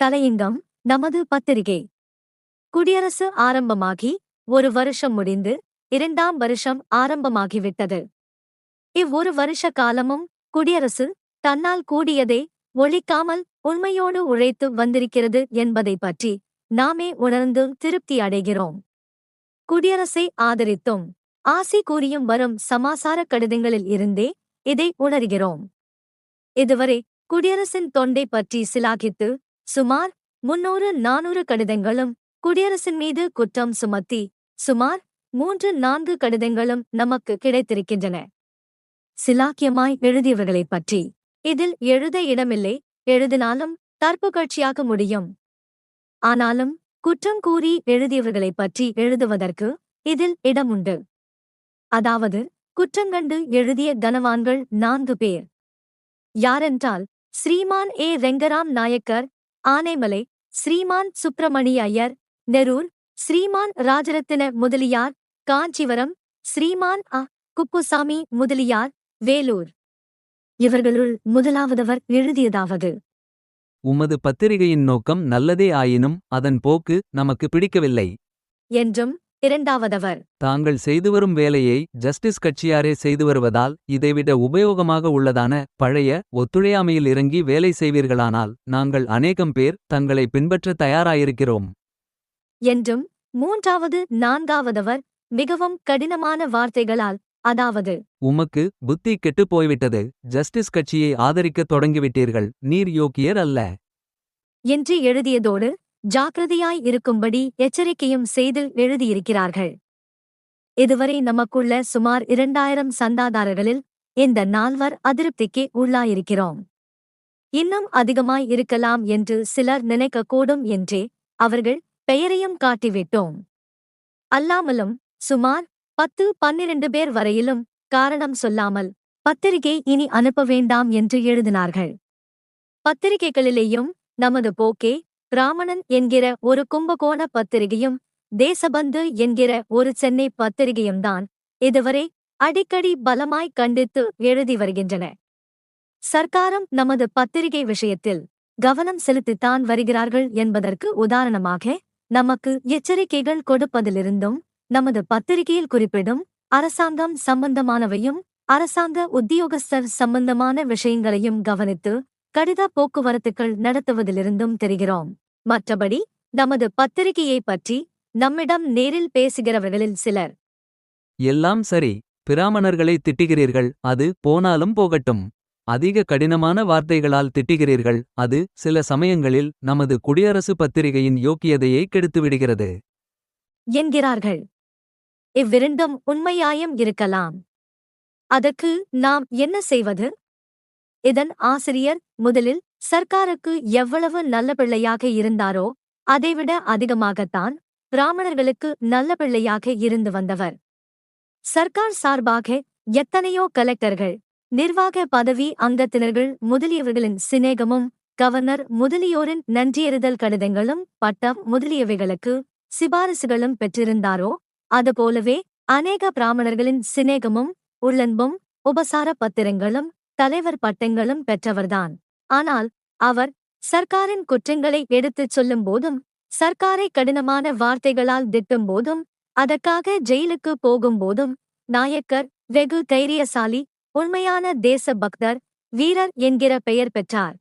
தலையங்கம் நமது பத்திரிகை. குடியரசு ஆரம்பமாகி ஒரு வருஷம் முடிந்து இரண்டாம் வருஷம் ஆரம்பமாகிவிட்டது. இவ்வொரு வருஷ காலமும் குடியரசு தன்னால் கூடியதை ஒழிக்காமல் உண்மையோடு உழைத்து வந்திருக்கிறது என்பதை பற்றி நாமே உணர்ந்து திருப்தி அடைகிறோம். குடியரசை ஆதரித்தும் ஆசி கூறியும் வரும் சமாசார கடிதங்களில் இருந்தே இதை உணர்கிறோம். இதுவரை குடியரசின் தொண்டை பற்றி சிலாகித்து சுமார் முன்னூறு நானூறு கடிதங்களும் குடியரசின் மீது குற்றம் சுமத்தி சுமார் மூன்று நான்கு கடிதங்களும் நமக்கு கிடைத்திருக்கின்றன. சிலாக்கியமாய் எழுதியவர்களைப் பற்றி இதில் எழுத இடமில்லை எழுதினாலும் தற்புகழ்ச்சியாக முடியும். ஆனாலும் குற்றம் கூறி எழுதியவர்களைப் பற்றி எழுதுவதற்கு இதில் இடமுண்டு. அதாவது குற்றங்கண்டு எழுதிய கனவான்கள் நான்கு பேர். யாரென்றால் ஸ்ரீமான் ஏ ரெங்கராம் நாயக்கர் ஆனைமலை ஸ்ரீமான் சுப்பிரமணிய ஐயர் நெரூர் ஸ்ரீமான் ராஜரத்தின முதலியார் காஞ்சிவரம் ஸ்ரீமான் அ. குப்புசாமி முதலியார் வேலூர். இவர்களுள் முதலாவதவர் எழுதியதாவது. உமது பத்திரிகையின் நோக்கம் நல்லதே ஆயினும் அதன் போக்கு நமக்கு பிடிக்கவில்லை. என்றும் இரண்டாவதவர். தாங்கள் செய்துவரும் வேலையை ஜஸ்டிஸ் கட்சியாரே செய்து வருவதால் இதைவிட உபயோகமாக உள்ளதான பழைய ஒத்துழையாமையில் இறங்கி வேலை செய்வீர்களானால் நாங்கள் அநேகம் பேர் தங்களை பின்பற்ற தயாராயிருக்கிறோம். என்றும் மூன்றாவது நான்காவதவர் மிகவும் கடினமான வார்த்தைகளால் அதாவது உமக்கு புத்தி கெட்டுப் போய்விட்டது ஜஸ்டிஸ் கட்சியை ஆதரிக்கத் தொடங்கிவிட்டீர்கள் நீர் யோக்கியர் அல்ல. என்று எழுதியதோடு ஜாக்கிரதையாய் இருக்கும்படி எச்சரிக்கையும் செய்து எழுதியிருக்கிறார்கள். இதுவரை நமக்குள்ள சுமார் இரண்டாயிரம் சந்தாதாரர்களில் இந்த நால்வர் அதிருப்திக்கு உள்ளாயிருக்கிறோம். இன்னும் அதிகமாய் இருக்கலாம் என்று சிலர் நினைக்கக்கூடும் என்றே அவர்கள் பெயரையும் காட்டிவிட்டோம். அல்லாமலும் சுமார் பத்து பன்னிரண்டு பேர் வரையிலும் காரணம் சொல்லாமல் பத்திரிகை இனி அனுப்ப வேண்டாம் என்று எழுதினார்கள். பத்திரிகைகளிலேயும் நமது போக்கே ராமணன் என்கிற ஒரு கும்பகோண பத்திரிகையும் தேசபந்து என்கிற ஒரு சென்னை பத்திரிகையும்தான் இதுவரை அடிக்கடி பலமாய் கண்டித்து எழுதி வருகின்றன. சர்க்காரம் நமது பத்திரிகை விஷயத்தில் கவனம் செலுத்தித்தான் வருகிறார்கள் என்பதற்கு உதாரணமாக நமக்கு எச்சரிக்கைகள் கொடுப்பதிலிருந்தும் நமது பத்திரிகையில் குறிப்பிடும் அரசாங்கம் சம்பந்தமானவையும் அரசாங்க உத்தியோகஸ்தர் சம்பந்தமான விஷயங்களையும் கவனித்து கடித போக்குவரத்துக்கள் நடத்துவதிலிருந்தும் தெரிகிறோம். மற்றபடி நமது பத்திரிகையைப் பற்றி நம்மிடம் நேரில் பேசுகிறவர்களில் சிலர். எல்லாம் சரி பிராமணர்களை திட்டுகிறீர்கள் அது போனாலும் போகட்டும். அதிக கடினமான வார்த்தைகளால் திட்டுகிறீர்கள் அது சில சமயங்களில் நமது குடியரசு பத்திரிகையின் யோக்கியதையை கெடுத்துவிடுகிறது. என்கிறார்கள். இவ்விரண்டும் உண்மையாயும் இருக்கலாம். அதற்கு நாம் என்ன செய்வது? இதன் ஆசிரியர் முதலில் சர்க்காருக்கு எவ்வளவு நல்ல பிள்ளையாக இருந்தாரோ அதைவிட அதிகமாகத்தான் பிராமணர்களுக்கு நல்ல பிள்ளையாக இருந்து வந்தவர். சர்க்கார் சார்பாக எத்தனையோ கலெக்டர்கள் நிர்வாக பதவி அங்கத்தினர்கள் முதலியவர்களின் சிநேகமும் கவர்னர் முதலியோரின் நன்றியறிதல் கடிதங்களும் பட்டம் முதலியவைகளுக்கு சிபாரிசுகளும் பெற்றிருந்தாரோ அதுபோலவே அநேக பிராமணர்களின் சிநேகமும் உள்ளன்பும் உபசார பத்திரங்களும் தலைவர் பட்டங்களும் பெற்றவர்தான். ஆனால் அவர் சர்க்காரின் குற்றங்களை எடுத்துச் சொல்லும் போதும் சர்க்காரை கடினமான வார்த்தைகளால் திட்டும் போதும் அதற்காக ஜெயிலுக்கு போகும்போதும் நாயக்கர் வெகு தைரியசாலி உண்மையான தேச பக்தர் வீரர் என்கிற பெயர் பெற்றார்.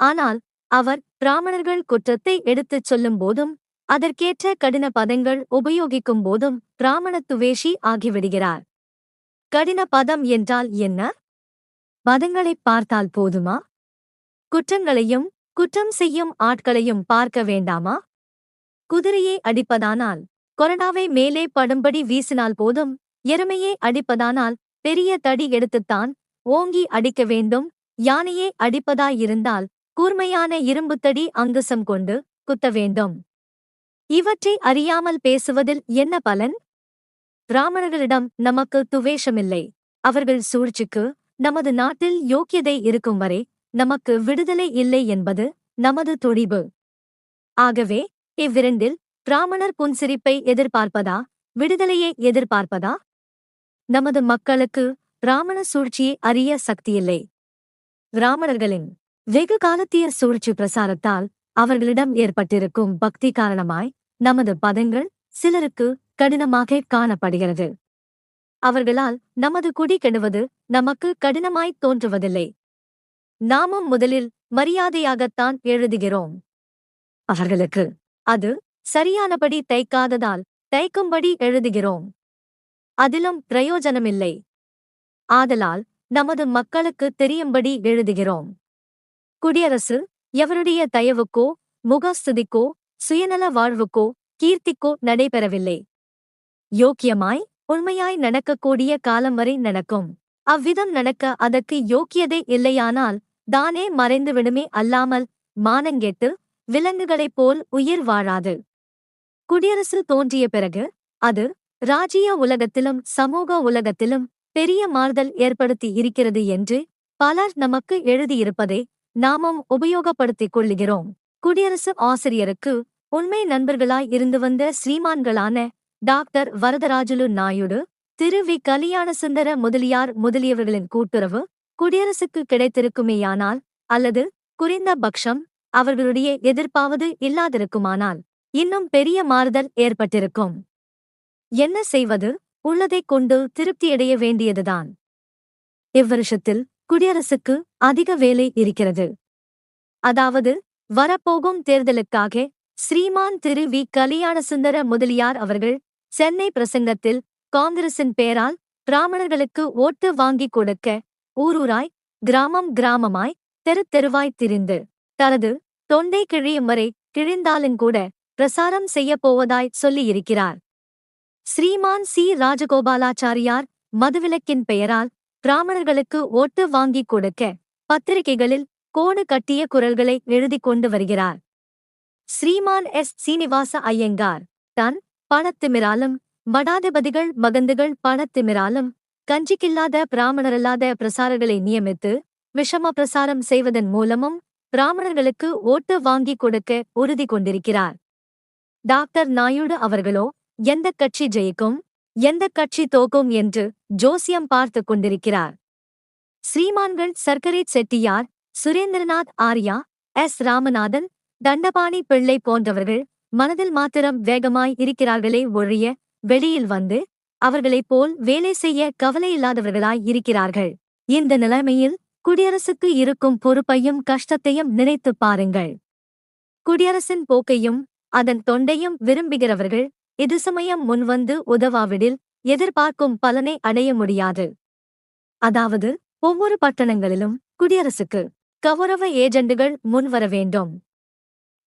ஆனால் அவர் பிராமணர்கள் குற்றத்தை எடுத்துச் சொல்லும் போதும் அதற்கேற்ற கடின பதங்கள் உபயோகிக்கும் போதும் பிராமணத்துவேஷி ஆகிவிடுகிறார். கடின பதம் என்றால் என்ன? பதங்களைப் பார்த்தால் போதுமா? குற்றங்களையும் குற்றம் செய்யும் ஆட்களையும் பார்க்க வேண்டாமா? குதிரையை அடிப்பதானால் கொரடாவை மேலே படும்படி வீசினால் போதும். எருமையை அடிப்பதானால் பெரிய தடி எடுத்துத்தான் ஓங்கி அடிக்க வேண்டும். யானையை அடிப்பதாயிருந்தால் கூர்மையான இரும்புத்தடி அங்குசம் கொண்டு குத்த வேண்டும். இவற்றை அறியாமல் பேசுவதில் என்ன பலன்? பிராமணர்களிடம் நமக்கு துவேஷமில்லை. அவர்கள் சூழ்ச்சிக்கு நமது நாட்டில் யோக்கியதை இருக்கும் வரை நமக்கு விடுதலை இல்லை என்பது நமது துடிபு ஆகவே இவ்விரண்டில் பிராமணர் புன்சிரிப்பை எதிர்பார்ப்பதா விடுதலையை எதிர்பார்ப்பதா? நமது மக்களுக்கு பிராமண சூழ்ச்சியை அறிய சக்தியில்லை. பிராமணர்களின் வெகு காலத்திய சூழ்ச்சி பிரசாரத்தால் அவர்களிடம் ஏற்பட்டிருக்கும் பக்தி காரணமாய் நமது பதங்கள் சிலருக்கு கடினமாக காணப்படுகிறது. அவர்களால் நமது குடி கெடுவது நமக்கு கடினமாய் தோன்றுவதில்லை. நாமும் முதலில் மரியாதையாகத்தான் எழுதுகிறோம். அவர்களுக்கு அது சரியானபடி தைக்காததால் தைக்கும்படி எழுதுகிறோம். அதிலும் பிரயோஜனமில்லை. ஆதலால் நமது மக்களுக்கு தெரியும்படி எழுதுகிறோம். குடியரசு எவருடைய தயவுக்கோ முகஸ்துதிக்கோ சுயநல வாழ்வுக்கோ கீர்த்திக்கோ நடைபெறவில்லை. யோக்கியமாய் உண்மையாய் நடக்கக்கூடிய காலம் வரை நடக்கும். அவ்விதம் நடக்க அதற்கு யோக்கியதே இல்லையானால் தானே மறைந்துவிடுமே அல்லாமல் மானங்கெட்டு விலங்குகளைப் போல் உயிர் வாழாது. குடியரசு தோன்றிய பிறகு அது ராஜ்ய உலகத்திலும் சமூக உலகத்திலும் பெரிய மாறுதல் ஏற்படுத்தி இருக்கிறது என்று பலர் நமக்கு எழுதியிருப்பதை நாமும் உபயோகப்படுத்திக் கொள்ளுகிறோம். குடியரசு ஆசிரியருக்கு உண்மை நண்பர்களாய் இருந்து வந்த ஸ்ரீமான்களான டாக்டர் வரதராஜுலு நாயுடு திரு வி கலியாணசுந்தர முதலியார் முதலியவர்களின் கூட்டுறவு குடியரசுக்கு கிடைத்திருக்குமேயானால் அல்லது குறைந்த பட்சம் அவர்களுடைய எதிர்ப்பாவது இல்லாதிருக்குமானால் இன்னும் பெரிய மாறுதல் ஏற்பட்டிருக்கும். என்ன செய்வது? உள்ளதைக் கொண்டு திருப்தியடைய வேண்டியதுதான். இவ்வருஷத்தில் குடியரசுக்கு அதிக வேலை இருக்கிறது. அதாவது வரப்போகும் தேர்தலுக்காக ஸ்ரீமான் திரு வி கலியாணசுந்தர முதலியார் அவர்கள் சென்னை பிரசங்கத்தில் காங்கிரசின் பெயரால் பிராமணர்களுக்கு ஓட்டு வாங்கிக் கொடுக்க ஊரூராய் கிராமம் கிராமமாய் தெரு தெருவாய் திரிந்து. தனது தொண்டை கிழியும் வரை கிழிந்தாலுங்கூட பிரசாரம் செய்யப் போவதாய் சொல்லியிருக்கிறார். ஸ்ரீமான் சி. ராஜகோபாலாச்சாரியார் மதுவிலக்கின் பெயரால் பிராமணர்களுக்கு ஓட்டு வாங்கிக் கொடுக்க பத்திரிகைகளில் கோடு கட்டிய குரல்களை எழுதிக் கொண்டு வருகிறார். ஸ்ரீமான் எஸ். சீனிவாச ஐயங்கார் தன் பணத்திமிராலும் மடாதிபதிகள் மகந்துகள் பணத்திமிராலும் கஞ்சிக்கில்லாத பிராமணரல்லாத பிரசாரர்களை நியமித்து விஷம பிரசாரம் செய்வதன் மூலமும் பிராமணர்களுக்கு ஓட்டு வாங்கிக் கொடுக்க உறுதி கொண்டிருக்கிறார். டாக்டர் நாயுடு அவர்களோ எந்த கட்சி ஜெயிக்கும் எந்த கட்சி தோக்கும் என்று ஜோசியம் பார்த்து கொண்டிருக்கிறார். ஸ்ரீமான்கள் சர்க்கரை செட்டியார் சுரேந்திரநாத் ஆர்யா எஸ். ராமநாதன் தண்டபாணி பிள்ளை போன்றவர்கள் மனதில் மாத்திரம் வேகமாய் இருக்கிறார்களே ஒழிய வெளியில் வந்து அவர்களைப் போல் வேலை செய்ய கவலையில்லாதவர்களாய் இருக்கிறார்கள். இந்த நிலைமையில் குடியரசுக்கு இருக்கும் பொறுப்பையும் கஷ்டத்தையும் நினைத்துப் பாருங்கள். குடியரசின் போக்கையும் அதன் தொண்டையும் விரும்புகிறவர்கள் இது சமயம் முன்வந்து உதவாவிடில் எதிர்பார்க்கும் பலனை அடைய முடியாது. அதாவது ஒவ்வொரு பட்டணங்களிலும் குடியரசுக்கு கௌரவ ஏஜெண்டுகள் முன்வர வேண்டும்.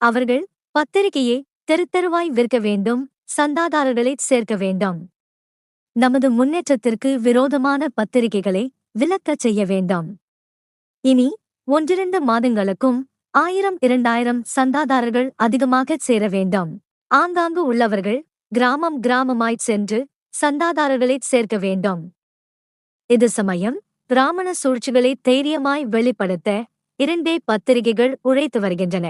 அவர்கள் பத்திரிகையை தெருத்தெருவாய் விற்க வேண்டும் சந்தாதாரர்களை சேர்க்க வேண்டாம். நமது முன்னேற்றத்திற்கு விரோதமான பத்திரிகைகளை விலக்கச் செய்ய வேண்டாம். இனி ஒன்றிரண்டு மாதங்களுக்கும் ஆயிரம் இரண்டாயிரம் சந்தாதாரர்கள் அதிகமாகச் சேர வேண்டாம். ஆங்காங்கு உள்ளவர்கள் கிராமம் கிராமமாய்ச் சென்று சந்தாதாரர்களைச் சேர்க்க வேண்டும். இது சமயம் பிராமண சூழ்ச்சிகளை தைரியமாய் வெளிப்படுத்த இரண்டே பத்திரிகைகள் உழைத்து வருகின்றன.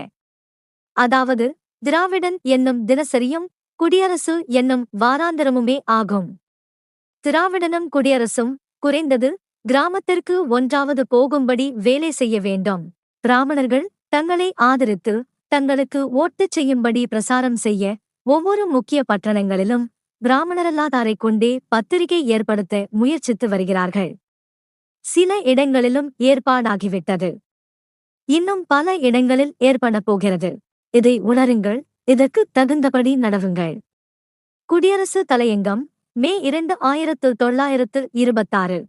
அதாவது திராவிடன் என்னும் தினசரியும் குடியரசு என்னும் வாராந்திரமுமே ஆகும். திராவிடனும் குடியரசும் குறைந்தது கிராமத்திற்கு ஒன்றாவது போகும்படி வேலை செய்ய வேண்டும். பிராமணர்கள் தங்களை ஆதரித்து தங்களுக்கு ஓட்டுச் செய்யும்படி பிரசாரம் செய்ய ஒவ்வொரு முக்கிய பட்டணங்களிலும் பிராமணரல்லாதாரைக் கொண்டே பத்திரிகை ஏற்படுத்த முயற்சித்து வருகிறார்கள். சில இடங்களிலும் ஏற்பாடாகிவிட்டது. இன்னும் பல இடங்களில் ஏற்படப் போகிறது. இதை உணருங்கள். இதற்கு தகுந்தபடி நடவுங்கள். குடியரசு தலையங்கம் மே இரண்டு ஆயிரத்து தொள்ளாயிரத்து இருபத்தாறு.